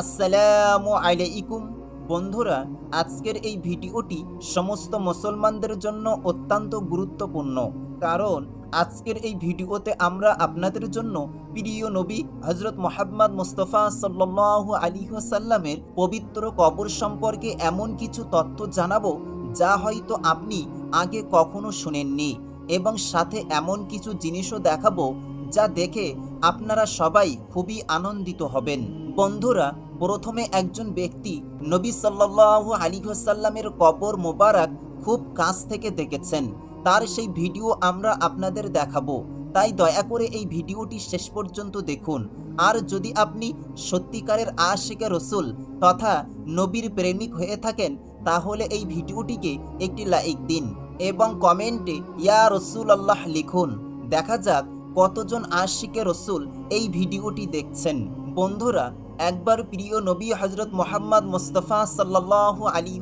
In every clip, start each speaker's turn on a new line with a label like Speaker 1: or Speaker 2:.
Speaker 1: আসসালামু আলাইকুম। বন্ধুরা, আজকের এই ভিডিওটি সমস্ত মুসলমানদের জন্য অত্যন্ত গুরুত্বপূর্ণ। কারণ, আজকের এই ভিডিওতে আমরা আপনাদের জন্য প্রিয় নবী হজরত মোহাম্মদ মুস্তফা সাল্লাহ আলী সাল্লামের পবিত্র কবর সম্পর্কে এমন কিছু তথ্য জানাব যা হয়তো আপনি আগে কখনো শুনেননি এবং সাথে এমন কিছু জিনিসও দেখাবো যা দেখে আপনারা সবাই খুবই আনন্দিত হবেন। বন্ধুরা, প্রথমে একজন ব্যক্তি নবী সাল্লাহ আলী সাল্লামের কবর মোবারক খুব কাছ থেকে দেখেছেন। তার সেই ভিডিও আমরা আপনাদের দেখাবো। তাই দয়া করে এই ভিডিওটি শেষ পর্যন্ত দেখুন। আর যদি আপনি সত্যিকারের আশিকে রসুল তথা নবীর প্রেমিক হয়ে থাকেন, তাহলে এই ভিডিওটিকে একটি লাইক দিন এবং কমেন্টে, ইয়া রসুল আল্লাহ লিখুন। দেখা যাক কতজন আশিকে রসুল এই ভিডিওটি দেখছেন? বন্ধুরা, একবার প্রিয় নবী হজরত মোহাম্মদ মুস্তফা সাল্লাহ আলী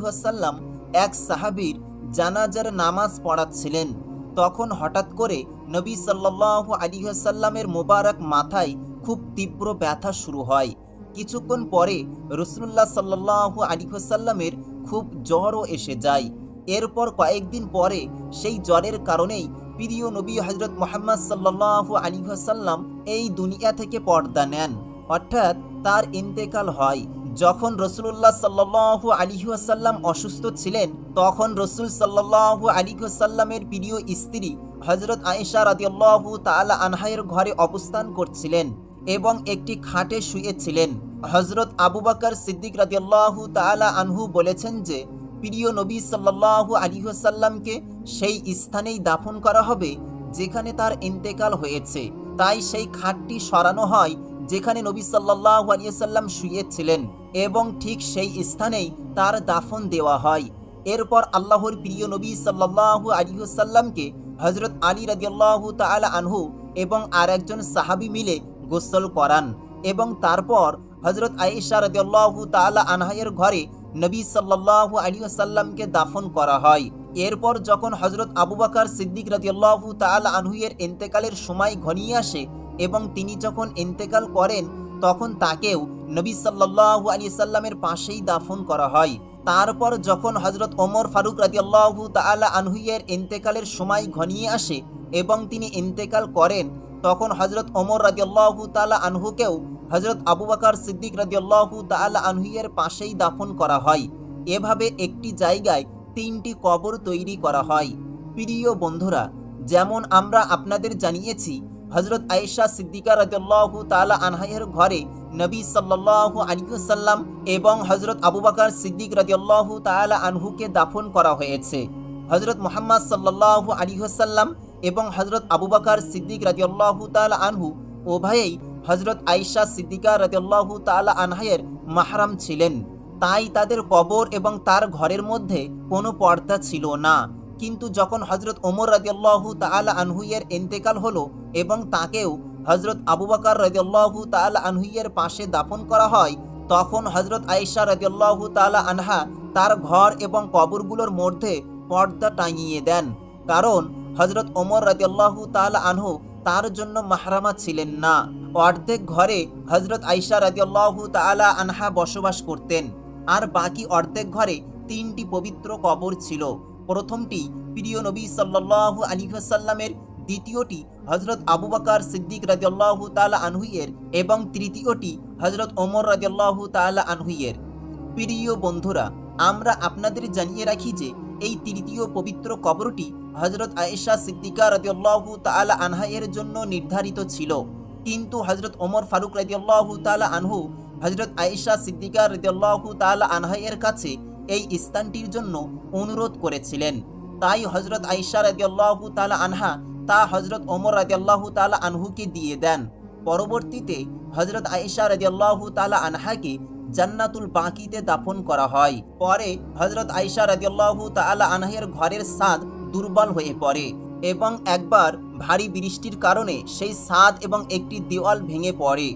Speaker 1: এক সাহাবীর জানাজার নামাজ পড়াচ্ছিলেন। তখন হঠাৎ করে নবী সাল্লাহ আলী সাল্লামের মোবারক মাথায় খুব তীব্র ব্যথা শুরু হয়। কিছুক্ষণ পরে রসুল্লাহ সাল্লাহ আলী সাল্লামের খুব জ্বরও এসে যায়। এরপর কয়েকদিন পরে সেই জ্বরের কারণেই প্রিয় নবী হজরত মোহাম্মদ সাল্লাহ আলী সাল্লাম এই দুনিয়া থেকে পর্দা নেন। অর্থাৎ তার ইন্তেকাল হয়। যখন রসুল্লাহ সাল্লাহ আলিহাসাল্লাম অসুস্থ ছিলেন, তখন রসুল সাল্লাহ আলিহাসাল্লামের প্রিয় স্ত্রী হজরত আয়েশা রাদিয়াল্লাহ তাআলা আনহায়ের ঘরে অবস্থান করছিলেন এবং একটি খাটে শুয়েছিলেন হজরত আবু বাকর সিদ্দিক রাদিয়াল্লাহ তাআলা আনহু বলেছেন যে প্রিয় নবী সাল্লাহ আলিহাসাল্লামকে সেই স্থানেই দাফন করা হবে, যেখানে তার ইন্তেকাল হয়েছে। তাই সেই খাটটি সরানো হয়, যেখানে নবী সাল্লাহ আলিয়াল্লাম শুয়েছিলেন এবং ঠিক সেই স্থানেই তার দাফন দেওয়া হয়। এরপর আল্লাহর প্রিয় নবী সাল্লাহ আলিহাল্লামকে হজরত আলী রাজিয়াল্লাহ তালা আনহু এবং আর একজন সাহাবি মিলে গোসল করান এবং তারপর হজরত আয়েশা রাজিয়াল্লাহ তালা আনহাইয়ের ঘরে নবী সাল্লাহ আলিয়াল্লামকে দাফন করা হয়। এরপর যখন হজরত আবু বাকার সিদ্দিক রাজিয়াল্লাহ তালা আনহুয়ের ইন্তেকালের সময় ঘনিয়ে আসে এবং তিনি যখন ইন্তেকাল করেন, তখন তাকেও নবী সাল্লাহ আলী সাল্লামের পাশেই দাফন করা হয়। তারপর যখন হজরত ওমর ফারুক রাজিয়াল্লাহ তালা আনহুইয়ের ইন্তেকালের সময় ঘনিয়ে আসে এবং তিনি ইন্তেকাল করেন, তখন হজরত ওমর রাজিয়াল্লাহ তালা আনহুকেও হজরত আবু বাকার সিদ্দিক রাজিয়াল্লাহ তালা আনহুইয়ের পাশেই দাফন করা হয়। এভাবে একটি জায়গায় তিনটি কবর তৈরি করা হয়। প্রিয় বন্ধুরা, যেমন আমরা আপনাদের জানিয়েছি হজরত আয়েশা সিদ্দিকা রাদিয়াল্লাহু তাআলা আনহায়ের ঘরে নবী সাল্লাল্লাহু আলাইহি সাল্লাম এবং হজরত আবু বকর সিদ্দিক রাদিয়াল্লাহু তাআলা আনহুকে দাফন করা হয়েছে। হজরত মোহাম্মদ সাল্লাল্লাহু আলাইহি সাল্লাম এবং হজরত আবু বকর সিদ্দিক রাদিয়াল্লাহু তাআলা আনহু উভয়েই হজরত আয়েশা সিদ্দিকা রাদিয়াল্লাহু তাআলা আনহায়ের মাহরাম ছিলেন। তাই তাদের কবর এবং তার ঘরের মধ্যে কোনো পর্দা ছিল না। কিন্তু যখন হজরত ওমর রাজিয়াল্লাহু তালা আনহুইয়ের ইন্তেকাল হলো এবং তাকেও হজরত আবু বাকার রাজিয়াল্লাহু তালা আনহুইয়ের পাশে দাফন করা হয়, তখন হজরত আয়েশা রাজিয়াল্লাহু তালা আনহা তার ঘর এবং কবরগুলোর মধ্যে পর্দা টাঙিয়ে দেন। কারণ হজরত ওমর রাজিয়াল্লাহু তালা আনহু তার জন্য মাহরামা ছিলেন না। অর্ধেক ঘরে হজরত আয়েশা রাজিয়াল্লাহু তালা আনহা বসবাস করতেন। আর বাকি অর্ধেক ঘরে তিনটি পবিত্র কবর ছিল। প্রথমটি প্রিয় নবী সাল্লাহ আলী সাল্লামের দ্বিতীয়টি হজরত আবু বাকার সিদ্দিক রাজিয়াল্লাহু তালা আনহুইয়ের এবং তৃতীয়টি হজরত ওমর রাজিয়াল্লাহু তালা আনহুইয়ের প্রিয় বন্ধুরা, আমরা আপনাদের জানিয়ে রাখি যে এই তৃতীয় পবিত্র কবরটি হজরত আয়েশা সিদ্দিকা রাজিয়াল্লাহু তালা আনহাইয়ের জন্য নির্ধারিত ছিল। কিন্তু হজরত ওমর ফারুক রাজিয়াল্লাহু তালা আনহু হজরত আয়েশা সিদ্দিকা রাজিয়াল্লাহু তালা আনহাইয়ের কাছে এই স্থানটির জন্য অনুরোধ করেছিলেন। তাই হজরত আইসা রাদিয়াল্লাহু তালা আনহা তা হজরত ওমর রাদিয়াল্লাহু তালা আনহুকে দিয়ে দেন। পরবর্তীতে হজরত আয়েশা রাদিয়াল্লাহু তালা আনহাকে জান্নাতুল বাকিতে দাফন করা হয়। পরে হজরত আয়েশা রাদিয়াল্লাহু তালা আনহের ঘরের ছাদ দুর্বল হয়ে পড়ে এবং একবার ভারী বৃষ্টির কারণে সেই ছাদ এবং একটি দেওয়াল ভেঙে পড়ে।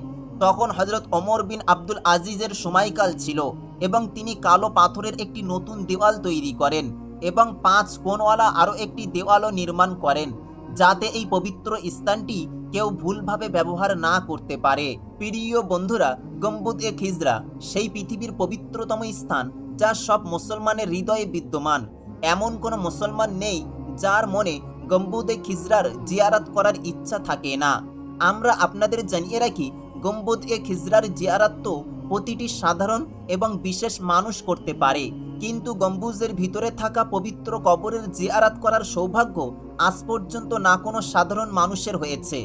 Speaker 1: তখন হজরত অমর বিন আব্দুল আজিজের সময়কাল ছিল এবং তিনি কালো পাথরের একটি নতুন দেওয়াল তৈরি করেন এবং পাঁচ কোণওয়ালা আরও একটি দেওয়ালও নির্মাণ করেন, যাতে এই পবিত্র স্থানটি কেউ ভুলভাবে ব্যবহার না করতে পারে। প্রিয় বন্ধুরা গম্বুদ এ খিজরা সেই পৃথিবীর পবিত্রতম স্থান যা সব মুসলমানের হৃদয়ে বিদ্যমান। এমন কোনো মুসলমান নেই যার মনে গম্বুদে খিজরার জিয়ারাত করার ইচ্ছা থাকে না। আমরা আপনাদের জানিয়ে রাখি, গম্বুদ এ খিজরার জিয়ারাত তো প্রতিটি সাধারণ এবং বিশেষ মানুষ করতে পারে। কিন্তু গম্বুজের ভিতরে থাকা পবিত্র কবরের জিয়ারাত করার সৌভাগ্য আজ পর্যন্ত না কোনো সাধারণ মানুষের হয়েছে,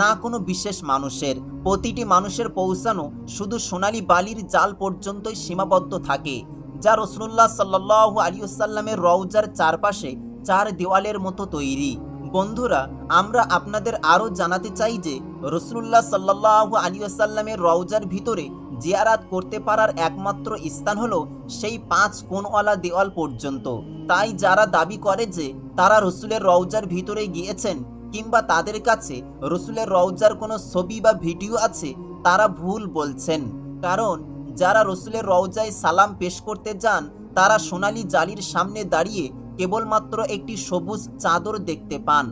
Speaker 1: না কোনো বিশেষ মানুষের। প্রতিটি মানুষের পৌঁছানো শুধু সোনালি বালির জাল পর্যন্তই সীমাবদ্ধ থাকে। যা রসুল্লাহ সাল্লাহ আলিউসাল্লামের রওজার চারপাশে চার দেওয়ালের মতো তৈরি। বন্ধুরা, আমরা আপনাদের আরও জানাতে চাই যে রসুল্লাহ সাল্লাহ আলিউসাল্লামের রওজার ভিতরে জিয়ারাত করতে পারার একমাত্র স্থান হলো সেই পাঁচ কোনওয়ালা দেওয়াল পর্যন্ত। তাই যারা দাবি করে যে তারা রসুলের রওজার ভিতরে গিয়েছেন কিংবা তাদের কাছে রসুলের রওজার কোনো ছবি বা ভিডিও আছে, তারা ভুল বলছেন। কারণ যারা রসুলের রওজায় সালাম পেশ করতে যান, তারা সোনালী জালির সামনে দাঁড়িয়ে কেবলমাত্র একটি সবুজ চাদর দেখতে পান,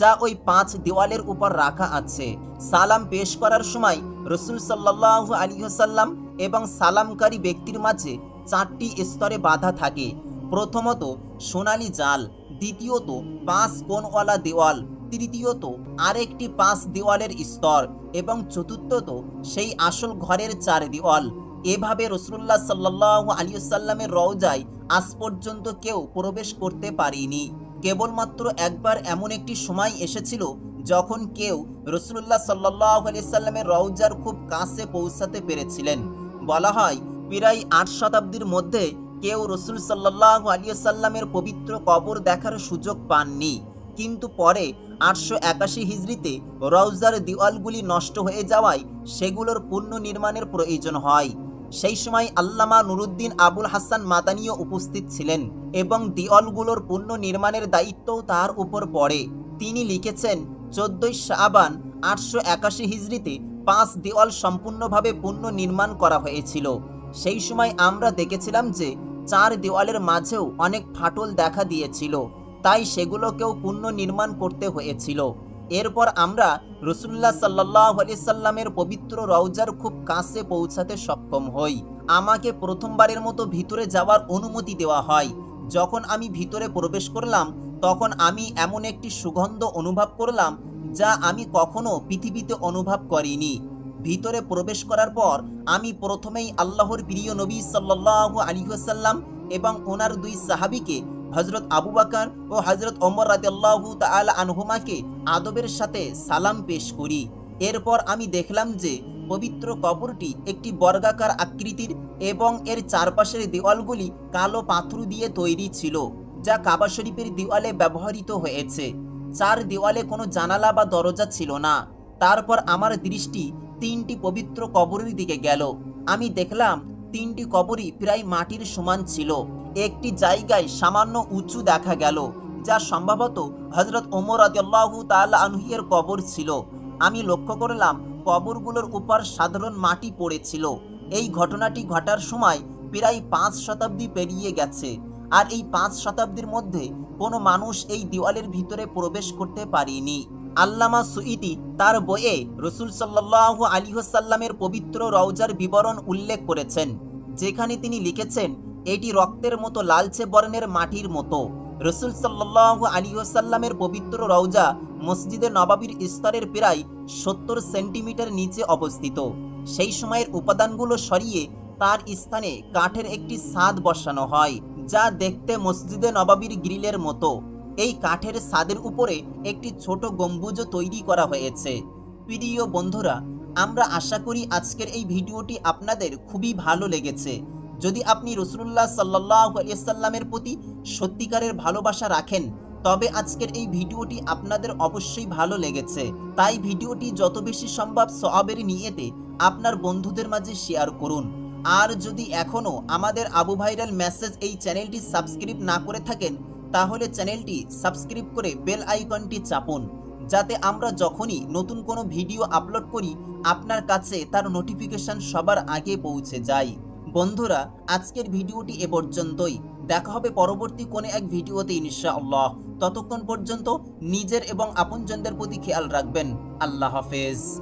Speaker 1: যা ওই পাঁচ দেওয়ালের উপর রাখা আছে। সালাম পেশ করার সময় রসুল সাল্লাহ আলিহাসাল্লাম এবং সালামকারী ব্যক্তির মাঝে চারটি স্তরে বাধা থাকে। প্রথমত, সোনালী জাল, দ্বিতীয়ত, পাঁচ কোণওয়ালা দেওয়াল, তৃতীয়ত, আরেকটি পাঁচ দেওয়ালের স্তর, এবং চতুর্থত, সেই আসল ঘরের চার দেওয়াল। এভাবে রসুল্লাহ সাল্লাহ আলিয়াল্লামের রওজায় আজ পর্যন্ত কেউ প্রবেশ করতে পারেনি। কেবলমাত্র একবার এমন একটি সময় এসেছিল যখন কেউ রসুল্লাহ সাল্লাহ আলিয়াল্লামের রওজার খুব কাছে পৌঁছাতে পেরেছিলেন। বলা হয়, প্রায় আট শতাব্দীর মধ্যে কেউ রসুল সাল্লাহ আলিয়াল্লামের পবিত্র কবর দেখার সুযোগ পাননি। কিন্তু পরে আটশো একাশি হিজড়িতে রওজার দেওয়ালগুলি নষ্ট হয়ে যাওয়ায় সেগুলোর পুনর্নির্মাণের প্রয়োজন হয়। সেই সময় আল্লামা নুরুদ্দিন আবুল হাসান মাদানিও উপস্থিত ছিলেন এবং দেওয়ালগুলোর পুনর্নির্মাণের দায়িত্বও তার উপর পড়ে। তিনি লিখেছেন, চোদ্দই শাবান আটশো একাশি হিজড়িতে পাঁচ দেওয়াল সম্পূর্ণভাবে পুনর্নির্মাণ করা হয়েছিল। সেই সময় আমরা দেখেছিলাম যে চার দেওয়ালের মাঝেও অনেক ফাটল দেখা দিয়েছিল। তাই সেগুলোকেও পুনর্নির্মাণ করতে হয়েছিল। এরপর আমরা রসুল্লাহ সাল্লাহ সাল্লামের পবিত্র রওজার খুব কাছে পৌঁছাতে সক্ষম হই। আমাকে প্রথমবারের মতো ভিতরে যাওয়ার অনুমতি দেওয়া হয়। যখন আমি ভিতরে প্রবেশ করলাম, তখন আমি এমন একটি সুগন্ধ অনুভব করলাম যা আমি কখনো পৃথিবীতে অনুভব করিনি। ভিতরে প্রবেশ করার পর আমি প্রথমেই আল্লাহর প্রিয় নবী সাল্লাহ আলিহাসাল্লাম এবং ওনার দুই সাহাবিকে হজরত আবু বাকার ও হজরত ওমর রাদিয়াল্লাহু তাআলা আনহুমাকে আদবের সাথে সালাম পেশ করি। এরপর আমি দেখলাম যে পবিত্র কবরটি একটি বর্গাকার আকৃতির এবং এর চারপাশের দেওয়ালগুলি কালো পাথর দিয়ে তৈরি ছিল, যা কাবা শরীফের দেওয়ালে ব্যবহৃত হয়েছে। চার দেওয়ালে কোনো জানালা বা দরজা ছিল না। তারপর আমার দৃষ্টি তিনটি পবিত্র কবরের দিকে গেল। আমি দেখলাম তিনটি কবরই প্রায় মাটির সমান ছিল। একটি জায়গায় সামান্য উঁচু দেখা গেল, যা সম্ভবত হজরত ওমর আদিয়াল্লাহু তাআলা আনহিয়ের কবর ছিল। আমি লক্ষ্য করলাম কবরগুলোর উপর সাধারণ মাটি পড়েছিল। এই ঘটনাটি ঘটার সময় প্রায় পাঁচ শতাব্দী পেরিয়ে গেছে, আর এই পাঁচ শতাব্দীর মধ্যে কোনো মানুষ এই দেওয়ালের ভিতরে প্রবেশ করতে পারেনি। আল্লামা সুইটি তার বইয়ে রসুল সাল্লাহ আলিহসাল্লামের পবিত্র রওজার বিবরণ উল্লেখ করেছেন, যেখানে তিনি লিখেছেন এটি রক্তের মতো লালচে বর্ণের মাটির মতো। রসুল সাল্লাহ আলিহসাল্লামের পবিত্র রওজা মসজিদে নবাবির স্তরের প্রায় সত্তর সেন্টিমিটার নিচে অবস্থিত। সেই সময়ের উপাদানগুলো সরিয়ে তার স্থানে কাঠের একটি ছাদ বসানো হয়, যা দেখতে মসজিদে নবাবির গ্রিলের মতো। এই কাঠের ছাদের উপরে একটি ছোট গম্বুজও তৈরি করা হয়েছে। প্রিয় বন্ধুরা, আমরা আশা করি আজকের এই ভিডিওটি আপনাদের খুবই ভালো লেগেছে। যদি আপনি রসুল্লাহ সাল্লাহ আলিয়াল্লামের প্রতি সত্যিকারের ভালোবাসা রাখেন, তবে আজকের এই ভিডিওটি আপনাদের অবশ্যই ভালো লেগেছে। তাই ভিডিওটি যত বেশি সম্ভব সবের নিয়েতে আপনার বন্ধুদের মাঝে শেয়ার করুন। আর যদি এখনও আমাদের আবু ভাইরাল মেসেজ এই চ্যানেলটি সাবস্ক্রাইব না করে থাকেন, তাহলে চ্যানেলটি সাবস্ক্রাইব করে বেল আইকনটি চাপুন, যাতে আমরা যখনই নতুন কোনো ভিডিও আপলোড করি, আপনার কাছে তার নোটিফিকেশন সবার আগে পৌঁছে যায়। বন্ধুরা, আজকের ভিডিওটি এ পর্যন্তই। দেখা হবে পরবর্তী কোনো এক ভিডিওতে ইনশাআল্লাহ। ততক্ষণ পর্যন্ত নিজের এবং আপনজনদের প্রতি খেয়াল রাখবেন। আল্লাহ হাফেজ।